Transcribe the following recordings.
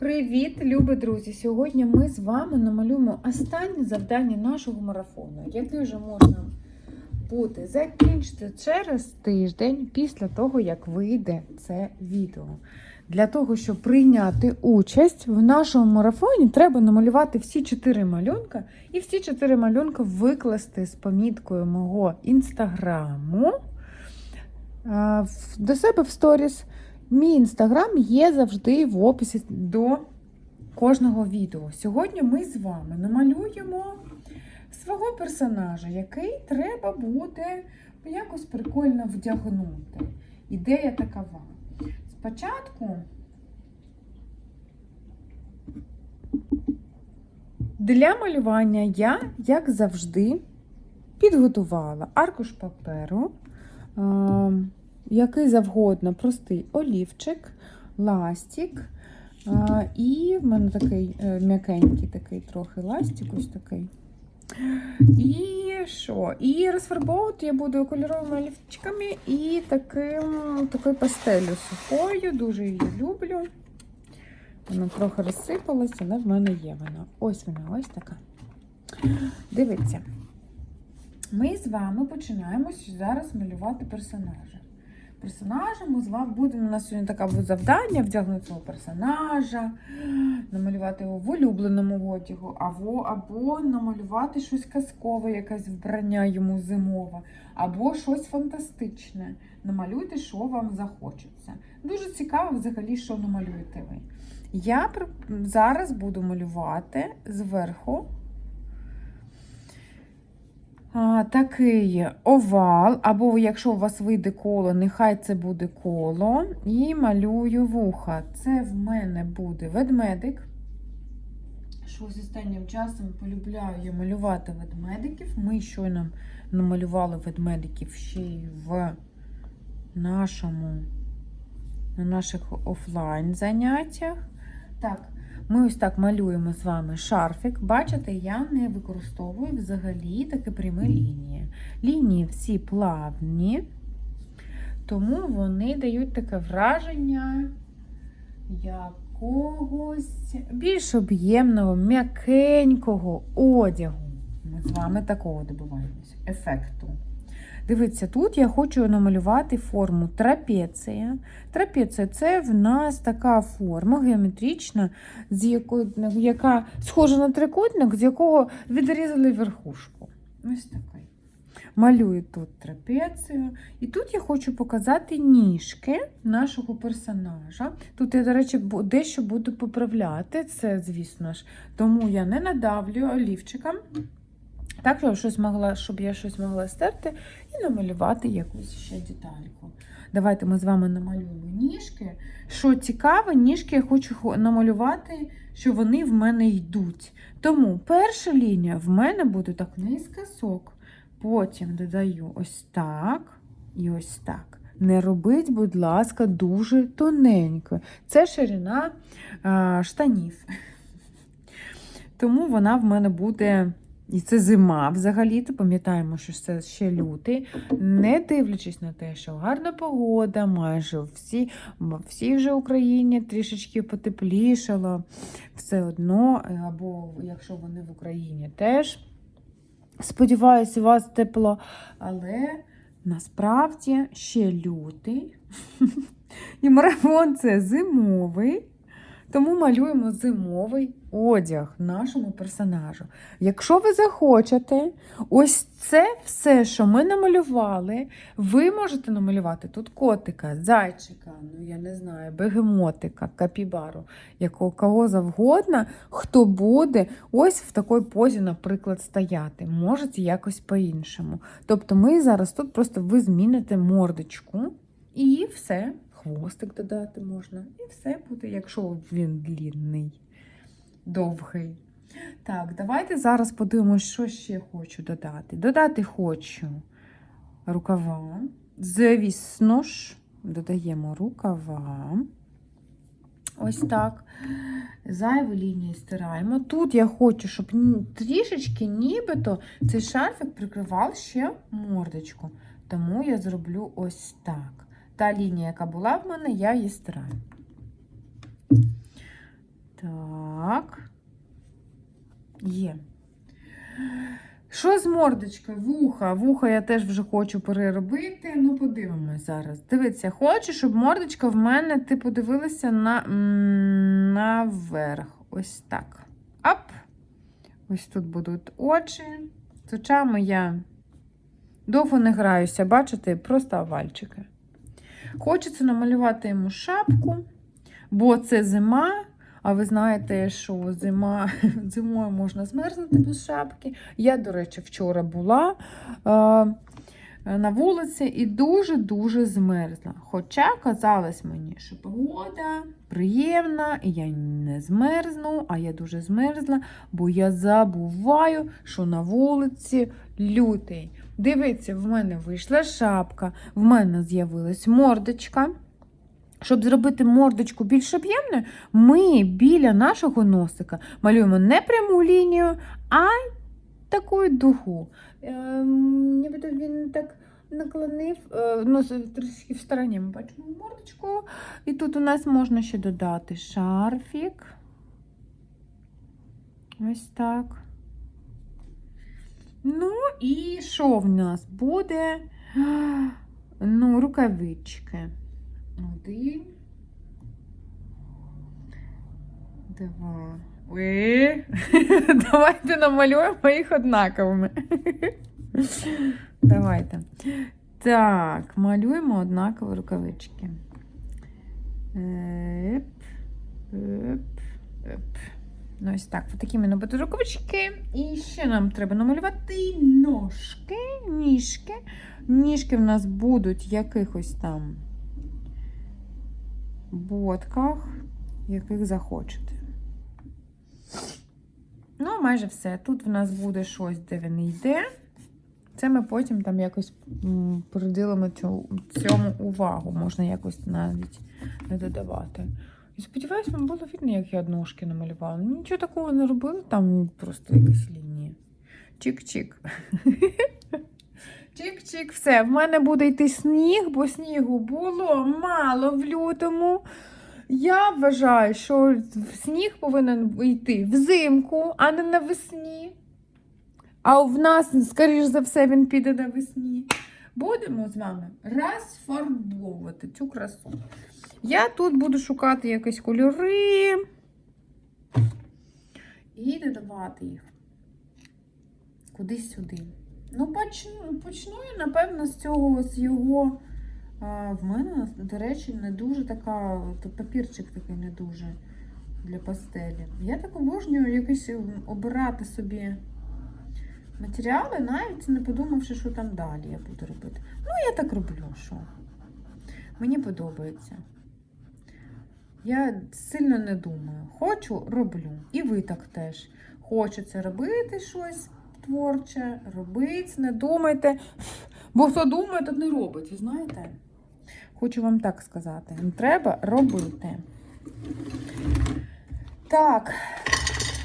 Привіт, любі друзі! Сьогодні ми з вами намалюємо останнє завдання нашого марафону, яке вже можна буде закінчити через тиждень після того, як вийде це відео. Для того, щоб прийняти участь в нашому марафоні, треба намалювати всі чотири малюнка і всі чотири малюнка викласти з поміткою мого інстаграму до себе в сторіс. Мій інстаграм є завжди в описі до кожного відео. Сьогодні ми з вами намалюємо свого персонажа, який треба буде якось прикольно вдягнути. Ідея такова. Спочатку для малювання я, як завжди, підготувала аркуш паперу. Який завгодно простий олівчик, ластик. А, і в мене такий е, м'якенький такий трохи ластик, ось такий. І що? І розфарбовувати я буду кольоровими олівчиками і таким, такою пастелю сухою. Дуже її люблю. Вона трохи розсипалася, але в мене є вона. Ось вона, ось така. Дивіться. Ми з вами починаємо зараз малювати персонажа. Персонажа ми з вами будемо. У нас сьогодні таке буде завдання вдягнути цього персонажа, намалювати його в улюбленому одягу, або, або намалювати щось казкове, якесь вбрання йому зимове, або щось фантастичне. Намалюйте, що вам захочеться. Дуже цікаво взагалі, що намалюєте ви. Я зараз буду малювати зверху такий овал, або якщо у вас вийде коло, нехай це буде коло. І малюю вуха. Це в мене буде ведмедик. Щось останнім часом полюбляю я малювати ведмедиків. Ми щойно намалювали ведмедиків ще й в нашому, на наших офлайн заняттях. Так, ми ось так малюємо з вами шарфик. Бачите, я не використовую взагалі такі прямі лінії. Лінії всі плавні, тому вони дають таке враження якогось більш об'ємного, м'якенького одягу. Ми з вами такого добиваємось ефекту. Дивіться, тут я хочу намалювати форму трапеція. Трапеція це в нас така форма геометрична, з якої, яка схожа на трикутник, з якого відрізали верхушку. Ось такий. Малюю тут трапецію. І тут я хочу показати ніжки нашого персонажа. Тут я, до речі, дещо буду поправляти, це, звісно ж, тому я не надавлю олівчиком. Так, щоб, щось могла, щоб я щось могла стерти і намалювати якусь ще детальку. Давайте ми з вами намалюємо ніжки. Що цікаво, ніжки я хочу намалювати, що вони в мене йдуть. Тому перша лінія в мене буде так наискосок. Потім додаю ось так і ось так. Не робіть, будь ласка, дуже тоненько. Це ширина а, штанів. Тому вона в мене буде. І це зима взагалі-то, пам'ятаємо, що це ще лютий, не дивлячись на те, що гарна погода, майже всі, всі вже в Україні трішечки потеплішало, все одно, е, або якщо вони в Україні теж. Сподіваюся, у вас тепло, але насправді ще лютий. І марафон це зимовий. Тому малюємо зимовий одяг нашому персонажу. Якщо ви захочете, ось це все, що ми намалювали, ви можете намалювати тут котика, зайчика, ну я не знаю, бегемотика, капібару, якого кого завгодно, хто буде ось в такій позі, наприклад, стояти. Можете якось по-іншому. Тобто ми зараз тут просто ви зміните мордочку і все. Хвостик додати можна. І все буде, якщо він длінний, довгий. Так, давайте зараз подивимося, що ще хочу додати. Додати хочу рукава. Звісно ж, додаємо рукава. Ось так. Зайві лінії стираємо. Тут я хочу, щоб трішечки нібито цей шарфик прикривав ще мордочку. Тому я зроблю ось так та лінія, яка була в мене, я її стираю. Так, є. Що з мордочкою? Вуха. Вуха я теж вже хочу переробити. Ну, подивимось зараз. Дивіться, хочу, щоб мордочка в мене, ти подивилася на, наверх. Ось так. Ап. Ось тут будуть очі. З очами я довго не граюся, бачите, просто овальчики. Хочеться намалювати йому шапку, бо це зима. А ви знаєте, що зима, зимою можна змерзнути без шапки. Я, до речі, вчора була е, на вулиці і дуже-дуже змерзла. Хоча казалось мені, що погода приємна, і я не змерзну, а я дуже змерзла, бо я забуваю, що на вулиці лютий. Дивіться, в мене вийшла шапка, в мене з'явилась мордочка. Щоб зробити мордочку більш об'ємною, ми біля нашого носика малюємо не пряму лінію, а таку дугу. Ем, Нібито він так наклонив, е, ну, трішки в стороні ми бачимо мордочку. І тут у нас можна ще додати шарфік. Ось так. Ну, і що в нас буде? Ну, рукавички. Один. Два. Ой. Давайте намалюємо їх однаковими. Давайте. Так, малюємо однакові рукавички. Еп, еп, еп. Ну, ось так. Ось такі в мене будуть рукавички. І ще нам треба намалювати ножки, ніжки. Ніжки в нас будуть якихось там ботках, яких захочете. Ну, майже все. Тут в нас буде щось, де він йде. Це ми потім там якось приділимо цьому увагу. Можна якось навіть не додавати. І сподіваюсь, вам було видно, як я ножки намалювала. Ну, Нічого такого не робила, там просто якісь лінії. Чик-чик. Чик-чик, все. В мене буде йти сніг, бо снігу було мало в лютому. Я вважаю, що сніг повинен йти взимку, а не навесні. А в нас, скоріш за все, він піде навесні. Будемо з вами розфарбовувати цю красу. Я тут буду шукати якісь кольори і додавати їх кудись сюди. Ну, почну, почну я, напевно, з цього, з його. А, в мене, до речі, не дуже така, папірчик такий не дуже для пастелі. Я так обожнюю якось обирати собі матеріали, навіть не подумавши, що там далі я буду робити. Ну, я так роблю, що. Мені подобається. Я сильно не думаю. Хочу, роблю. І ви так теж. Хочеться робити щось творче, робити, не думайте. Бо хто думає, тот не робить, знаєте? Хочу вам так сказати. Треба робити. Так.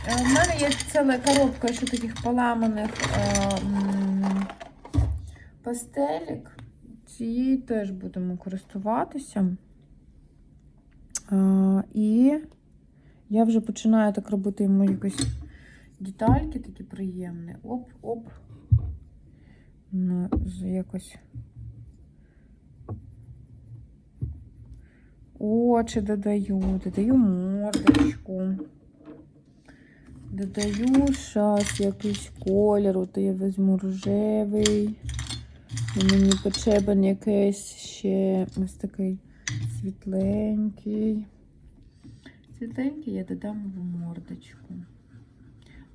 е, В мене є ціла коробка ще таких поламаних е, пастелік. Цією теж будемо користуватися. А, і я вже починаю так робити йому якось детальки такі приємні. Оп-оп. Ну, якось. Очі додаю, додаю мордочку. Додаю щас якийсь кольор, то я візьму рожевий. І мені потрібен якийсь ще ось такий світленький. Світленький я додам в мордочку.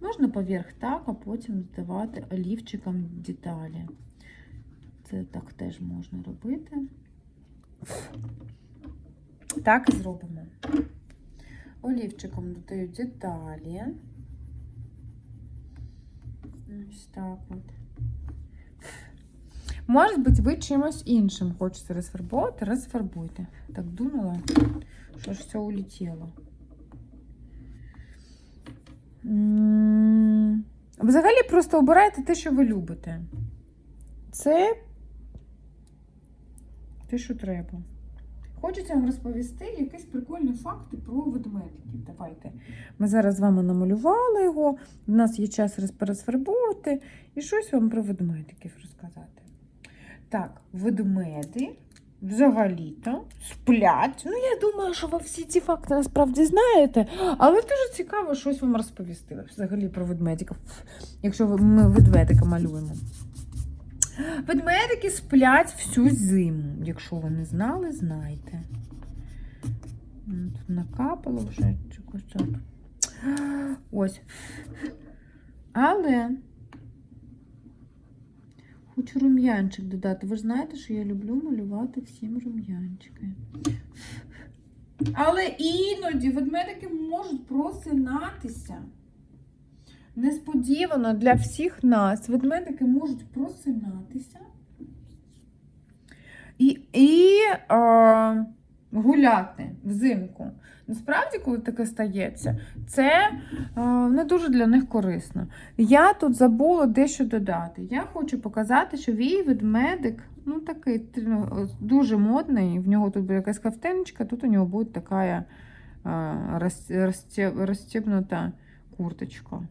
Можна поверх так, а потім додавати олівчиком деталі. Це так теж можна робити. Так і зробимо. Олівчиком додаю деталі. Ось так от. Може бути, ви чимось іншим хочете розфарбувати, розфарбуйте. Так думала, що ж все улетіло. Взагалі просто обирайте те, що ви любите. Це те, що треба. Хочеться вам розповісти якісь прикольні факти про ведмедиків. Давайте. Ми зараз з вами намалювали його, в нас є час роз- розфарбовувати і щось вам про ведмедиків розказати. Так, ведмеди взагалі-то сплять. Ну, я думаю, що ви всі ці факти насправді знаєте, але дуже цікаво щось вам розповісти взагалі про ведмедиків, якщо ми ведмедика малюємо. Ведмедики сплять всю зиму. Якщо ви не знали, знайте. Тут накапало вже. Ось. Але хочу рум'янчик додати. Ви ж знаєте, що я люблю малювати всім рум'янчики. Але іноді ведмедики можуть просинатися. Несподівано для всіх нас ведмедики можуть просинатися і, і е, гуляти взимку. Насправді, коли таке стається, це е, не дуже для них корисно. Я тут забула дещо додати. Я хочу показати, що мій ведмедик ну, такий ну, дуже модний. В нього тут буде якась кафтиночка, тут у нього буде така е, розстібнута курточка.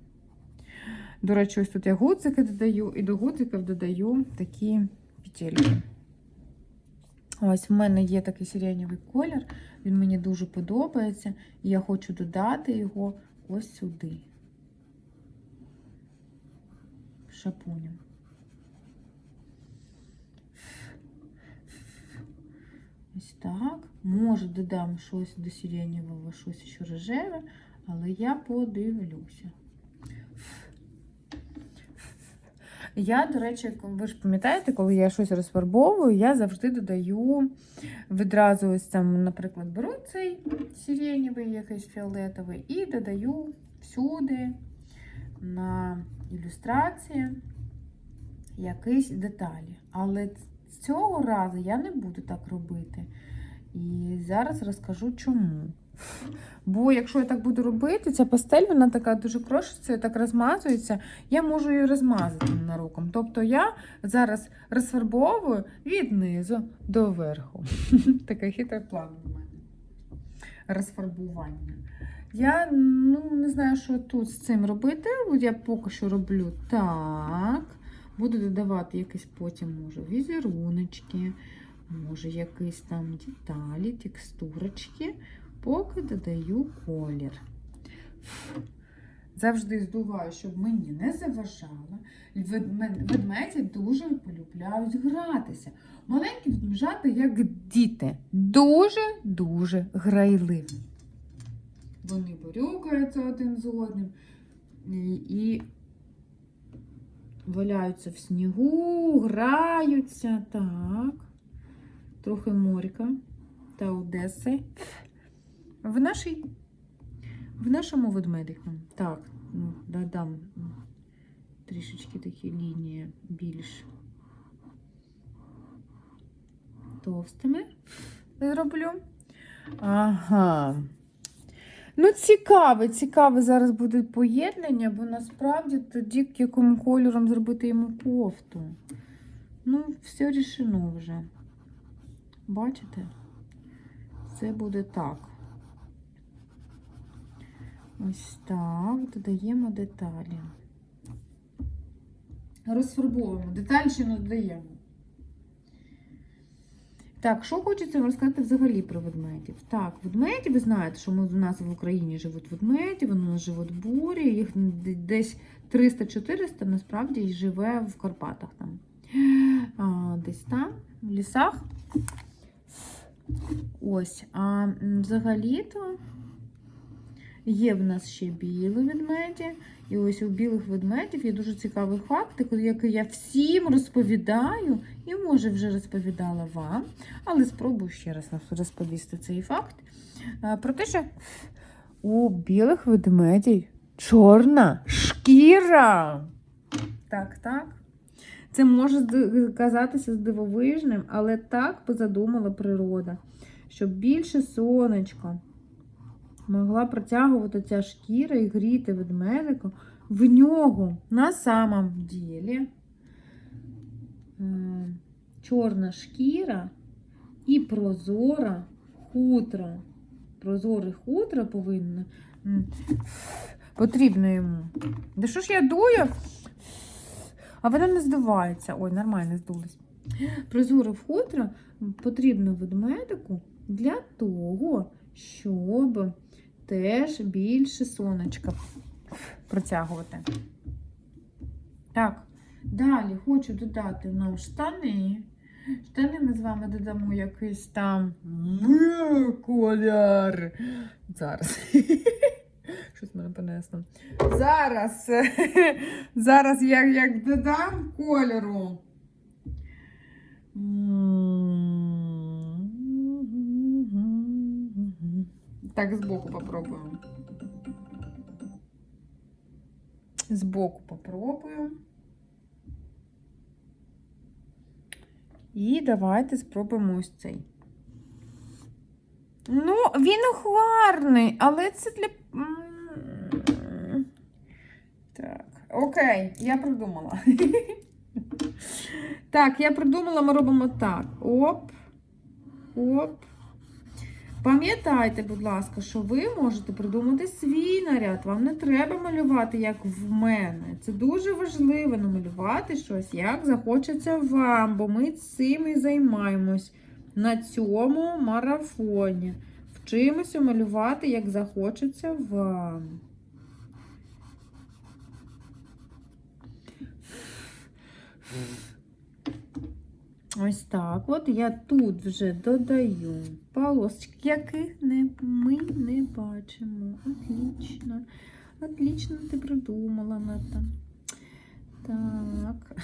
До речі, ось тут я гудзики додаю, і до гудзиків додаю такі петельки. Ось в мене є такий сиренєвий колір, він мені дуже подобається, і я хочу додати його ось сюди. Шапуню. Ось так. Може, додам щось до сиренєвого, щось ще рожеве, але я подивлюся. Я, до речі, ви ж пам'ятаєте, коли я щось розфарбовую, я завжди додаю відразу ось там, наприклад, беру цей сиренєвий, якийсь фіолетовий, і додаю всюди на ілюстрації якісь деталі. Але цього разу я не буду так робити. І зараз розкажу чому. Бо якщо я так буду робити, ця пастель, вона така дуже крошиться, так розмазується, я можу її розмазати ненароком. Тобто я зараз розфарбовую від низу до верху. Такий хитрий план у мене. Розфарбування. Я ну, не знаю, що тут з цим робити. Я поки що роблю так. Буду додавати якісь потім, може, візеруночки, може, якісь там деталі, текстурочки поки додаю колір. Завжди здуваю, щоб мені не заважало. Ведмеді дуже полюбляють гратися. Маленькі ведмежата, як діти, дуже-дуже грайливі. Вони борюкаються один з одним і, валяються в снігу, граються. Так. Трохи морька та Одеси. В нашій, в нашому ведмедику. Так, ну, додам трішечки такі лінії більш товстими зроблю. Ага. Ну, цікаве, цікаве зараз буде поєднання, бо насправді тоді яким кольором зробити йому кофту. Ну, все рішено вже. Бачите? Це буде так. Ось так, додаємо деталі. Розфарбовуємо. Деталі ще додаємо. Так, що хочеться розказати взагалі про ведмедів? Так, ведмеді, ви знаєте, що ми, у нас в Україні живуть ведмеді, вони у нас живуть бурі, їх десь 300-400 насправді живе в Карпатах там. А, десь там, в лісах. Ось, а взагалі-то є в нас ще білі ведмеді. І ось у білих ведмедів є дуже цікавий факт, який я всім розповідаю, і може вже розповідала вам, але спробую ще раз розповісти цей факт. Про те, що у білих ведмедів чорна шкіра. Так, так. Це може казатися здивовижним, але так позадумала природа, щоб більше сонечка могла протягувати ця шкіра і гріти ведмедика в нього на самом ділі чорна шкіра і прозора хутро. Прозоре хутро повинно. Потрібно йому. Да що ж я дую? А вона не здувається. Ой, нормально здулась. Прозоре хутро потрібно ведмедику для того, щоб теж більше сонечка протягувати. Так, далі хочу додати нам штани. Штани ми з вами додамо якийсь там колір. Зараз. Щось мене понесло. Зараз. Зараз я як додам кольору. Так, збоку попробуємо. Збоку попробую. І давайте спробуємо ось цей. Ну, він гарний, але це для. Так, окей, я придумала. Так, я придумала, ми робимо так. Оп. Оп. Пам'ятайте, будь ласка, що ви можете придумати свій наряд. Вам не треба малювати, як в мене. Це дуже важливо намалювати щось, як захочеться вам, бо ми цим і займаємось на цьому марафоні. Вчимося малювати, як захочеться вам. Ось так. От я тут вже додаю полосочки, яких не, ми не бачимо. Отлично. Отлично ти придумала, Ната. Так.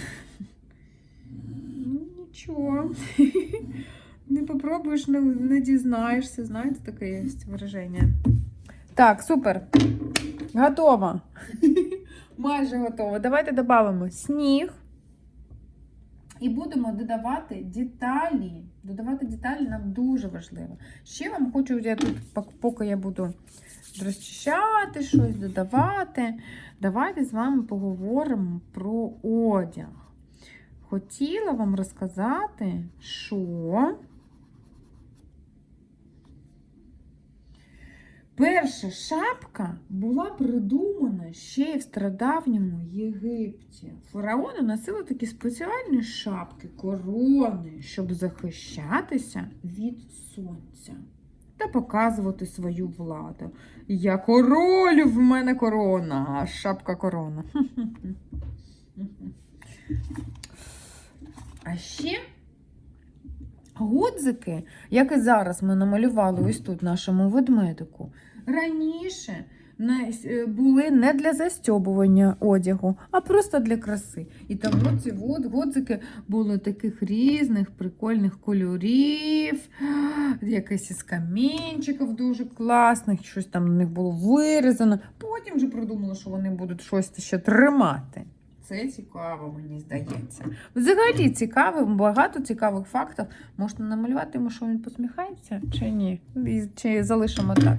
Ну, нічого. Не попробуєш, не, не дізнаєшся. Знаєте, таке є вираження. Так, супер. Готово. Майже готово. Давайте додамо сніг. І будемо додавати деталі. Додавати деталі нам дуже важливо. Ще вам хочу, я тут, поки я буду розчищати щось, додавати. Давайте з вами поговоримо про одяг. Хотіла вам розказати, що перша шапка була придумана ще в стародавньому Єгипті. Фараони носили такі спеціальні шапки, корони, щоб захищатися від сонця та показувати свою владу. Я король, в мене корона, а шапка корона. А ще гудзики, як і зараз ми намалювали ось тут нашому ведмедику, раніше е, були не для застьобування одягу, а просто для краси. І тому ці гуд- гудзики були таких різних прикольних кольорів, якийсь із камінчиків дуже класних, щось там на них було вирізано. Потім вже придумали, що вони будуть щось ще тримати. Це цікаво, мені здається. Взагалі цікаво, багато цікавих фактів. Можна намалювати йому, що він посміхається, чи ні? Чи залишимо так.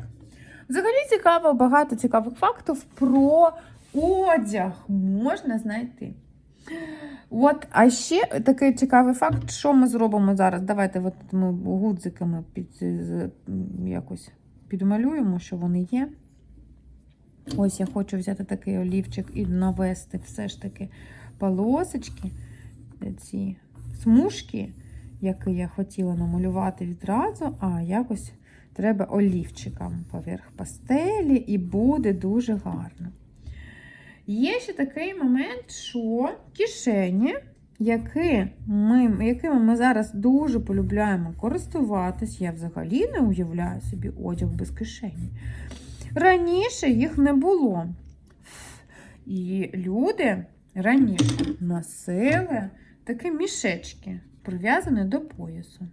Взагалі цікаво, багато цікавих фактів про одяг можна знайти. От, а ще такий цікавий факт, що ми зробимо зараз. Давайте от ми гудзиками під, якось підмалюємо, що вони є. Ось я хочу взяти такий олівчик і навести все ж таки полосочки, ці смужки, які я хотіла намалювати відразу, а якось треба олівчиком поверх пастелі, і буде дуже гарно. Є ще такий момент, що кишені, які ми, якими ми зараз дуже полюбляємо користуватись, я взагалі не уявляю собі одяг без кишені. Раніше їх не було. І люди раніше носили такі мішечки, прив'язані до поясу.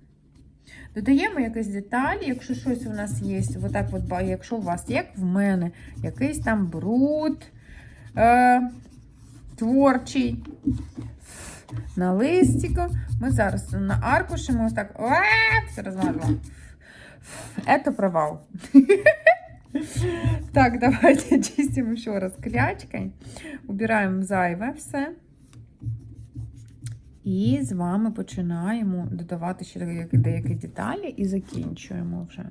Додаємо якісь деталі, якщо щось у нас є, отак от, якщо у вас, як в мене, якийсь там бруд е, творчий. На листику. Ми зараз на аркуші ми ось так все розмазала. Это провал. Так, давайте чистим еще раз клячкой. Убираем зайве все. І з вами починаємо додавати ще деякі деталі і закінчуємо вже.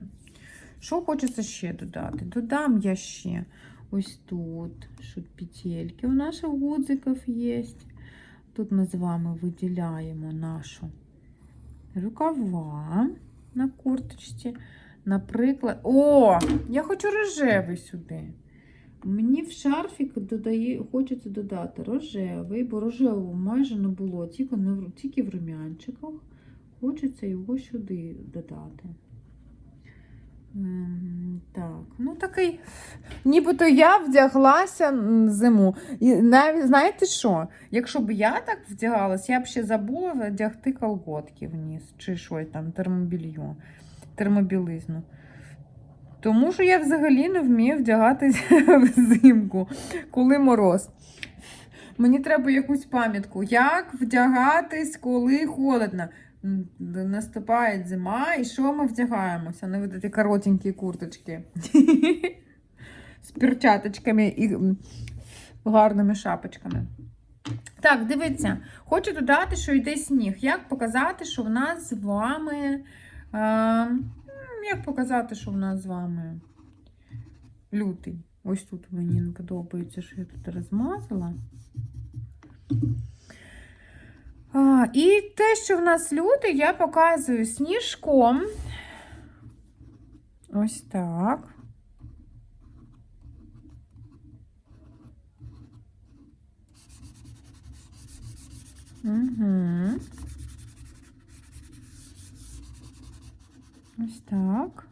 Що хочеться ще додати? Додам я ще ось тут, що петельки у наших гудзиків є. Тут ми з вами виділяємо нашу рукава на курточці. Наприклад, о, я хочу рожевий сюди. Мені в шарфік додає, хочеться додати рожевий, бо рожевого майже не було, тільки, не, тільки в рум'янчиках. Хочеться його сюди додати. Ем, Так, ну такий. Нібито я вдяглася зиму. І навіть знаєте що? Якщо б я так вдягалась, я б ще забула вдягти колготки вниз, чи що там, термобільйо, термобілизну. Тому що я взагалі не вмію вдягатись взимку, коли мороз. Мені треба якусь пам'ятку. Як вдягатись, коли холодно? Наступає зима, і що ми вдягаємося? Не видати коротенькі курточки. З перчаточками і гарними шапочками. Так, дивіться, хочу додати, що йде сніг. Як показати, що в нас з вами. Як показати, що в нас з вами лютий? Ось тут мені не подобається, що я тут розмазала. А, і те, що в нас лютий, я показую сніжком. Ось так. Угу. Ось так.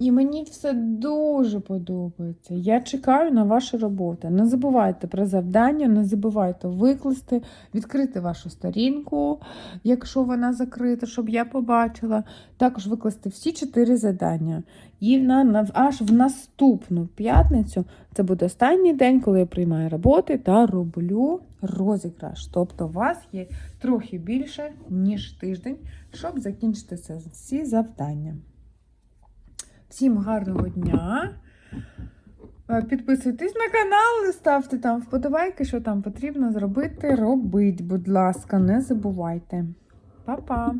І мені все дуже подобається. Я чекаю на ваші роботи. Не забувайте про завдання, не забувайте викласти, відкрити вашу сторінку, якщо вона закрита, щоб я побачила. Також викласти всі чотири завдання. І на, на, аж в наступну п'ятницю це буде останній день, коли я приймаю роботи та роблю розіграш. Тобто у вас є трохи більше, ніж тиждень, щоб закінчити всі завдання. Всім гарного дня. Е, Підписуйтесь на канал, ставте там вподобайки, що там потрібно зробити. Робіть, будь ласка, не забувайте. Па-па!